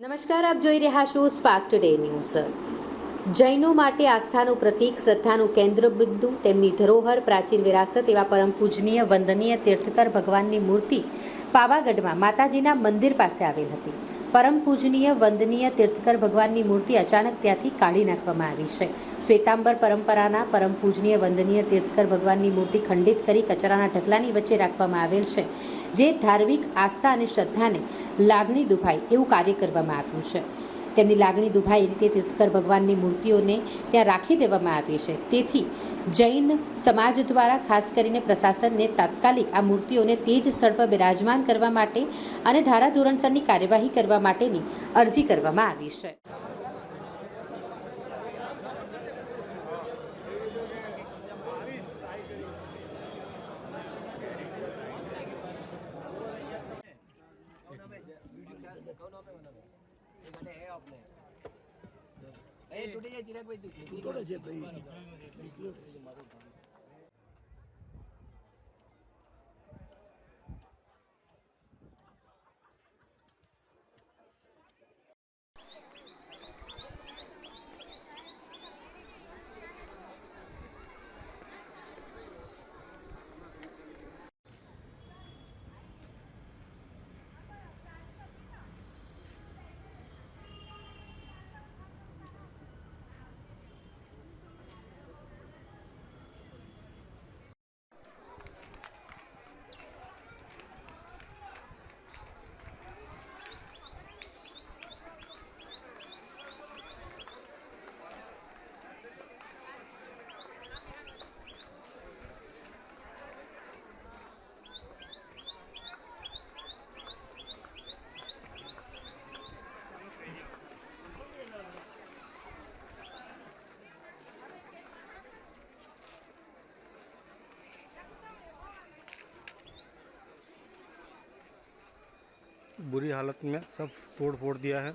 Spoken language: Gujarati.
નમસ્કાર, આપ જોઈ રહ્યા છો સ્પાર્ક ટુડે ન્યૂઝ જૈનો માટે આસ્થાનું પ્રતીક, શ્રદ્ધાનું કેન્દ્ર બિંદુ તેમની ધરોહર, પ્રાચીન વિરાસત એવા પરમ પૂજનીય, વંદનીય તીર્થકર ભગવાનની મૂર્તિ પાવાગઢમાં માતાજીના મંદિર પાસે આવેલ હતી. પરમ પૂજનીય, વંદનીય તીર્થકર ભગવાનની મૂર્તિ અચાનક ત્યાંથી કાઢી નાખવામાં આવી છે. શ્વેતાંબર પરંપરાના પરમ પૂજનીય, વંદનીય તીર્થકર ભગવાનની મૂર્તિ ખંડિત કરી કચરાના ઢગલાની વચ્ચે રાખવામાં આવેલ છે, જે ધાર્મિક આસ્થા અને શ્રદ્ધાને લાગણી દુભાય એવું કાર્ય કરવામાં આવ્યું છે. તેમની લાગણી દુભાય એ રીતે તીર્થકર ભગવાનની મૂર્તિઓને ત્યાં રાખી દેવામાં આવી છે. તેથી જૈન સમાજ દ્વારા ખાસ કરીને પ્રશાસનને તાત્કાલિક આ મૂર્તિઓને તે જ સ્થળ પર બિરાજમાન કરવા માટે અને ધારા ધોરણસરની કાર્યવાહી કરવા માટેની અરજી કરવામાં આવી છે. એ તૂટી જાય ચિરાગભાઈ ભાઈ. નીકળો છે. ભાઈ बुरी हालत में सब तोड़ फोड़ दिया है